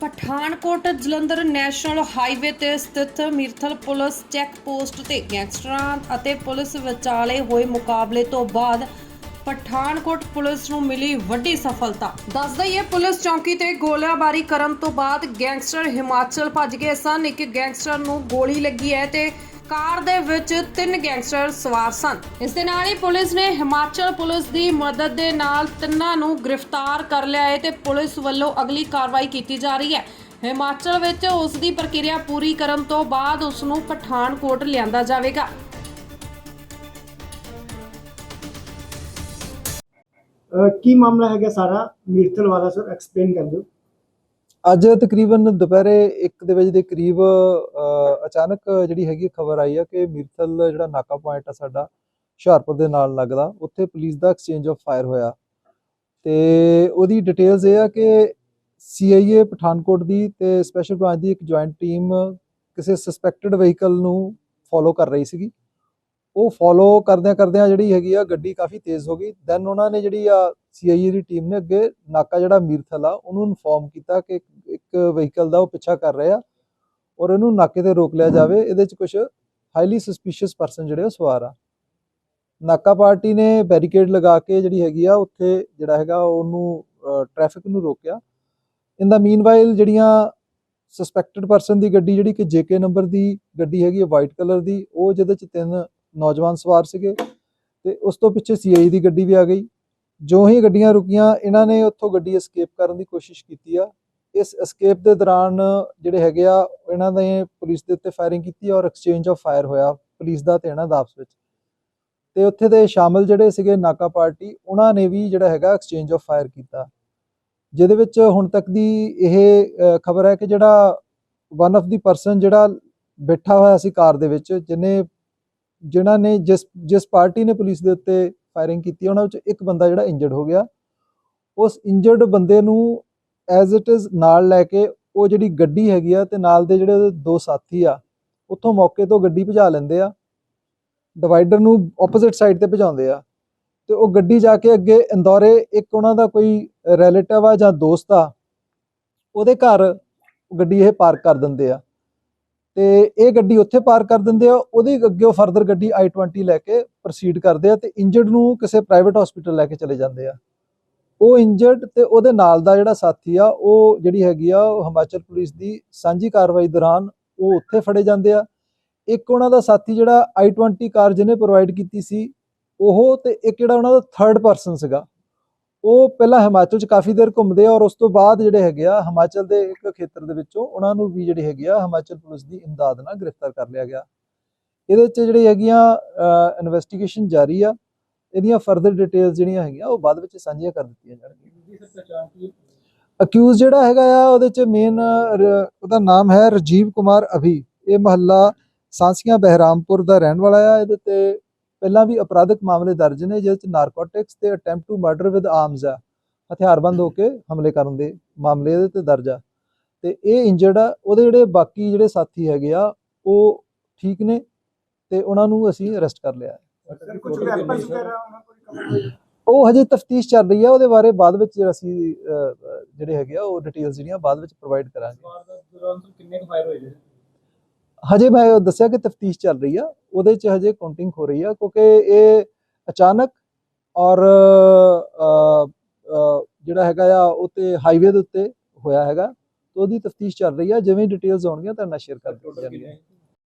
Pathankot Jalandhar national highway ਤੇ ਸਥਿਤ ਮਿਰਥਲ police check post ਤੇ ਗੈਂਗਸਟਰਾਂ ਅਤੇ ਪੁਲਿਸ ਵਿਚਾਲੇ ਹੋਏ ਮੁਕਾਬਲੇ ਤੋਂ ਬਾਅਦ ਪਠਾਨਕੋਟ ਪੁਲਿਸ ਨੂੰ ਮਿਲੀ ਵੱਡੀ ਸਫਲਤਾ। ਦੱਸ ਦਈਏ, ਪੁਲਿਸ ਚੌਕੀ ਤੇ ਗੋਲਾਬਾਰੀ ਕਰਨ ਤੋਂ ਬਾਅਦ ਗੈਂਗਸਟਰ ਹਿਮਾਚਲ ਭੱਜ ਗਏ ਸਨ। ਇੱਕ ਗੈਂਗਸਟਰ ਨੂੰ ਗੋਲੀ ਲੱਗੀ ਹੈ ਤੇ ਕਾਰ ਦੇ ਵਿੱਚ ਤਿੰਨ ਗੈਂਗਸਟਰ ਸਵਾਰ ਸਨ। ਇਸ ਦੇ ਨਾਲ ਹੀ ਪੁਲਿਸ ਨੇ ਹਿਮਾਚਲ ਪੁਲਿਸ ਦੀ ਮਦਦ ਦੇ ਨਾਲ ਤਿੰਨਾਂ ਨੂੰ ਗ੍ਰਿਫਤਾਰ ਕਰ ਲਿਆ ਹੈ ਤੇ ਪੁਲਿਸ ਵੱਲੋਂ ਅਗਲੀ ਕਾਰਵਾਈ ਕੀਤੀ ਜਾ ਰਹੀ ਹੈ। ਹਿਮਾਚਲ ਵਿੱਚ ਉਸ ਦੀ ਪ੍ਰਕਿਰਿਆ ਪੂਰੀ ਕਰਨ ਤੋਂ ਬਾਅਦ ਉਸ ਨੂੰ ਪਠਾਨਕੋਟ ਲਿਆਂਦਾ ਜਾਵੇਗਾ। ਅਹ ਕੀ ਮਾਮਲਾ ਹੈਗਾ ਸਾਰਾ? ਮੀਰਥਲ ਵਾਲਾ ਸਰ ਐਕਸਪਲੇਨ ਕਰ ਦਿਓ। ਅੱਜ ਤਕਰੀਬਨ ਦੁਪਹਿਰੇ 1 ਦੇ ਵਜੇ ਦੇ ਕਰੀਬ ਅਚਾਨਕ ਜਿਹੜੀ ਹੈਗੀ ਖਬਰ ਆਈ ਆ ਕਿ ਮੀਰਥਲ ਜਿਹੜਾ ਨਾਕਾ ਪੁਆਇੰਟ ਆ ਸਾਡਾ ਹੁਸ਼ਿਆਰਪੁਰ ਦੇ ਨਾਲ ਲੱਗਦਾ, ਉੱਥੇ ਪੁਲਿਸ ਦਾ ਐਕਸਚੇਂਜ ਆਫ ਫਾਇਰ ਹੋਇਆ। ਤੇ ਉਹਦੀ ਡਿਟੇਲਸ ਇਹ ਆ ਕਿ ਸੀਆਈਏ ਪਠਾਨਕੋਟ ਦੀ ਤੇ ਸਪੈਸ਼ਲ ਬ੍ਰਾਂਚ ਦੀ ਇੱਕ ਜੁਆਇੰਟ ਟੀਮ ਕਿਸੇ ਸਸਪੈਕਟਡ ਵਹੀਕਲ ਨੂੰ ਫੋਲੋ ਕਰ ਰਹੀ ਸੀਗੀ। ਉਹ ਫੋਲੋ ਕਰਦਿਆਂ ਕਰਦਿਆਂ ਜਿਹੜੀ ਹੈਗੀ ਆ ਗੱਡੀ ਕਾਫੀ ਤੇਜ਼ ਹੋ ਗਈ। ਦੈਨ ਉਹਨਾਂ ਨੇ ਜਿਹੜੀ ਆ ਸੀਆਈਏ ਦੀ ਟੀਮ ਨੇ ਅੱਗੇ ਨਾਕਾ ਜਿਹੜਾ ਮੀਰਥਲ ਆ, ਉਹਨੂੰ ਇਨਫੋਰਮ ਕੀਤਾ ਕਿ ਇੱਕ- ਵਹੀਕਲ ਦਾ ਉਹ ਪਿੱਛਾ ਕਰ ਰਿਹਾ ਔਰ ਇਹਨੂੰ ਨਾਕੇ ਤੇ ਰੋਕ ਲਿਆ ਜਾਵੇ। ਇਹਦੇ ਚ ਕੁਝ ਹਾਈਲੀ ਸਸਪੀਸ਼ੀਅਸ ਪਰਸਨ ਜਿਹੜੇ ਉਹ ਸਵਾਰ ਆ। ਨਾਕਾ ਪਾਰਟੀ ਨੇ ਬੈਰੀਕੇਡ ਲਗਾ ਕੇ ਜਿਹੜੀ ਹੈਗੀ ਆ ਉੱਥੇ ਜਿਹੜਾ ਹੈਗਾ ਉਹਨੂੰ ਟ੍ਰੈਫਿਕ ਨੂੰ ਰੋਕਿਆ। ਇਨ ਦਾ ਮੀਨਵਾਈਲ ਜਿਹੜੀਆਂ ਸਸਪੈਕਟਡ ਪਰਸਨ ਦੀ ਗੱਡੀ ਜਿਹੜੀ ਕਿ ਜੇਕੇ ਨੰਬਰ ਦੀ ਗੱਡੀ ਹੈਗੀ ਹੈ ਵਾਈਟ ਕਲਰ ਦੀ, ਉਹ ਜਿਹਦੇ ਚ ਤਿੰਨ ਨੌਜਵਾਨ ਸਵਾਰ ਸੀਗੇ ਤੇ ਉਸ ਤੋਂ ਪਿੱਛੇ ਸੀਆਈ ਦੀ ਗੱਡੀ ਵੀ ਆ ਗਈ। ਜੋ ਹੀ ਗੱਡੀਆਂ ਰੁਕੀਆਂ, ਇਹਨਾਂ ਨੇ ਉੱਥੋਂ ਗੱਡੀ ਐਸਕੇਪ ਕਰਨ ਦੀ ਕੋਸ਼ਿਸ਼ ਕੀਤੀ ਆ। ਇਸ ਐਸਕੇਪ ਦੇ ਦੌਰਾਨ ਜਿਹੜੇ ਹੈਗੇ ਆ, ਇਹਨਾਂ ਨੇ ਪੁਲਿਸ ਦੇ ਉੱਤੇ ਫਾਇਰਿੰਗ ਕੀਤੀ ਔਰ ਐਕਸਚੇਂਜ ਆਫ ਫਾਇਰ ਹੋਇਆ ਪੁਲਿਸ ਦਾ ਤੇ ਇਹਨਾਂ ਦਾ ਆਪਸ ਵਿੱਚ। ਤੇ ਉੱਥੇ ਦੇ ਸ਼ਾਮਲ ਜਿਹੜੇ ਸੀਗੇ ਨਾਕਾ ਪਾਰਟੀ, ਉਹਨਾਂ ਨੇ ਵੀ ਜਿਹੜਾ ਹੈਗਾ ਐਕਸਚੇਂਜ ਆਫ ਫਾਇਰ ਕੀਤਾ। ਜਿਹਦੇ ਵਿੱਚ ਹੁਣ ਤੱਕ ਦੀ ਇਹ ਖਬਰ ਹੈ ਕਿ ਜਿਹੜਾ ਵਨ ਆਫ ਦੀ ਪਰਸਨ ਜਿਹੜਾ ਬੈਠਾ ਹੋਇਆ ਸੀ ਕਾਰ ਦੇ ਵਿੱਚ, ਜਿਹਨੇ ਜਿਨ੍ਹਾਂ ਨੇ ਜਿਸ ਜਿਸ ਪਾਰਟੀ ਨੇ ਪੁਲਿਸ ਦੇ ਉੱਤੇ ਫਾਇਰਿੰਗ ਕੀਤੀ, ਉਹਨਾਂ ਵਿੱਚ ਇੱਕ ਬੰਦਾ ਜਿਹੜਾ ਇੰਜਰਡ ਹੋ ਗਿਆ। ਉਸ ਇੰਜਰਡ ਬੰਦੇ ਨੂੰ ਐਜ਼ ਇਟ ਇਜ਼ ਨਾਲ ਲੈ ਕੇ ਉਹ ਜਿਹੜੀ ਗੱਡੀ ਹੈਗੀ ਆ ਤੇ ਨਾਲ ਦੇ ਜਿਹੜੇ ਉਹਦੇ ਦੋ ਸਾਥੀ ਆ, ਉੱਥੋਂ ਮੌਕੇ ਤੋਂ ਗੱਡੀ ਭਜਾ ਲੈਂਦੇ ਆ। ਡਿਵਾਈਡਰ ਨੂੰ ਆਪੋਜ਼ਿਟ ਸਾਈਡ ਤੇ ਭਜਾਉਂਦੇ ਆ। ਤੇ ਉਹ ਗੱਡੀ ਜਾ ਕੇ ਅੱਗੇ ਇੰਦੌਰੇ ਇੱਕ ਉਹਨਾਂ ਦਾ ਕੋਈ ਰਿਲੇਟਿਵ ਆ ਜਾਂ ਦੋਸਤ ਆ, ਉਹਦੇ ਘਰ ਗੱਡੀ ਇਹ ਪਾਰਕ ਕਰ ਦਿੰਦੇ ਆ। ਤੇ ਇਹ ਗੱਡੀ ਉੱਥੇ ਪਾਰਕ ਕਰ ਦਿੰਦੇ ਆ, ਉਹਦੀ ਅੱਗੇ ਉਹ ਫਰਦਰ ਗੱਡੀ i20 ਲੈ ਕੇ ਪ੍ਰੋਸੀਡ ਕਰਦੇ ਆ ਤੇ ਇੰਜਰਡ ਨੂੰ ਕਿਸੇ ਪ੍ਰਾਈਵੇਟ ਹਸਪੀਟਲ ਲੈ ਕੇ ਚਲੇ ਜਾਂਦੇ ਆ। ਉਹ ਇੰਜਰਡ ਤੇ ਉਹਦੇ ਨਾਲ ਦਾ ਜਿਹੜਾ ਸਾਥੀ ਆ, ਉਹ ਜਿਹੜੀ ਹੈਗੀ ਆ, ਉਹ ਹਿਮਾਚਲ ਪੁਲਿਸ ਦੀ ਸਾਂਝੀ ਕਾਰਵਾਈ ਦੌਰਾਨ ਉਹ ਉੱਥੇ ਫੜੇ ਜਾਂਦੇ ਆ। ਇੱਕ ਉਹਨਾਂ ਦਾ ਸਾਥੀ ਜਿਹੜਾ i20 ਕਾਰ ਜਿਹਨੇ ਪ੍ਰੋਵਾਈਡ ਕੀਤੀ ਸੀ, ਉਹ ਤੇ ਇੱਕ ਜਿਹੜਾ ਉਹਨਾਂ ਦਾ ਥਰਡ ਪਰਸਨ ਸੀਗਾ ਉਹ ਪਹਿਲਾਂ ਹਿਮਾਚਲ 'ਚ ਕਾਫੀ ਦੇਰ ਘੁੰਮਦੇ ਆ ਔਰ ਉਸ ਤੋਂ ਬਾਅਦ ਜਿਹੜੇ ਹੈਗੇ ਆ ਹਿਮਾਚਲ ਦੇ ਇੱਕ ਖੇਤਰ ਦੇ ਵਿੱਚੋਂ ਉਹਨਾਂ ਨੂੰ ਵੀ ਜਿਹੜੀ ਹੈਗੀ ਆ ਹਿਮਾਚਲ ਪੁਲਿਸ ਦੀ ਇਮਦਾਦ ਨਾਲ ਗ੍ਰਿਫਤਾਰ ਕਰ ਲਿਆ ਗਿਆ। ਇਹਦੇ 'ਚ ਜਿਹੜੀ ਹੈਗੀਆਂ ਇਨਵੈਸਟੀਗੇਸ਼ਨ ਜਾਰੀ ਆ ਇਹਦੀਆਂ ਫਰਦਰ ਡਿਟੇਲਸ ਜਿਹੜੀਆਂ ਹੈਗੀਆਂ ਉਹ ਬਾਅਦ ਵਿੱਚ ਸਾਂਝੀਆਂ ਕਰ ਦਿੱਤੀਆਂ ਜਾਣਗੀਆਂ। ਅਕਿਊਜ਼ ਜਿਹੜਾ ਹੈਗਾ ਆ ਉਹਦੇ 'ਚ ਮੇਨ ਉਹਦਾ ਨਾਮ ਹੈ ਰਜੀਵ ਕੁਮਾਰ ਅਭੀ। ਇਹ ਮਹੱਲਾ ਸਾਂਸੀਆਂ ਬਹਿਰਾਮਪੁਰ ਦਾ ਰਹਿਣ ਵਾਲਾ ਆ। ਇਹਦੇ ਤੇ ਪਹਿਲਾਂ ਵੀ ਅਪਰਾਧਿਕ ਮਾਮਲੇ ਦਰਜ ਨੇ ਜਿਹਦੇ 'ਚ ਨਾਰਕੋਟਿਕਸ ਤੇ attempt to murder with arms ਆ। ਹਥਿਆਰਬੰਦ ਹੋ ਕੇ ਹਮਲੇ ਕਰਨ ਦੇ ਮਾਮਲੇ ਇਹਦੇ ਤੇ ਦਰਜ ਆ। ਤੇ ਇਹ ਇੰਜਰਡ ਆ ਉਹਦੇ ਜਿਹੜੇ ਬਾਕੀ ਜਿਹੜੇ ਸਾਥੀ ਹੈਗੇ ਆ ਉਹ ਠੀਕ ਨੇ ਤੇ ਉਹਨਾਂ ਨੂੰ ਅਸੀਂ ਅਰੈਸਟ ਕਰ ਲਿਆ? ਉਹ ਹਜੇ ਤਫਤੀਸ਼ ਚੱਲ ਰਹੀ ਆ ਉਹਦੇ ਬਾਰੇ ਬਾਅਦ ਵਿੱਚ ਜਿਹੜਾ ਅਸੀਂ ਜਿਹੜੇ ਹੈਗੇ ਆ ਉਹ ਡਿਟੇਲਸ ਜਿਹੜੀਆਂ ਬਾਅਦ ਵਿੱਚ ਪ੍ਰੋਵਾਈਡ ਕਰਾਂਗੇ। ਕਿੰਨੇ ਕੁ ਫਾਇਰ ਹੋਏ ਜੀ ਹਜੇ ਮੈਂ ਦੱਸਿਆ ਕਿ ਤਫਤੀਸ਼ ਚੱਲ ਰਹੀ ਆ, ਉਹਦੇ 'ਚ ਹਜੇ ਕਾਊਂਟਿੰਗ ਹੋ ਰਹੀ ਆ, ਕਿਉਂਕਿ ਇਹ ਅਚਾਨਕ ਔਰ ਜਿਹੜਾ ਹੈਗਾ ਆ, ਉਹ ਤੇ ਹਾਈਵੇ ਦੇ ਉੱਤੇ ਹੋਇਆ ਹੈਗਾ, ਤੇ ਉਹਦੀ ਤਫਤੀਸ਼ ਚੱਲ ਰਹੀ ਆ, ਜਿਵੇਂ ਡਿਟੇਲਸ ਆਉਣਗੀਆਂ, ਤੁਹਾਡੇ ਨਾਲ ਸ਼ੇਅਰ ਕਰ ਦਿੱਤੀਆਂ ਜਾਣਗੀਆਂ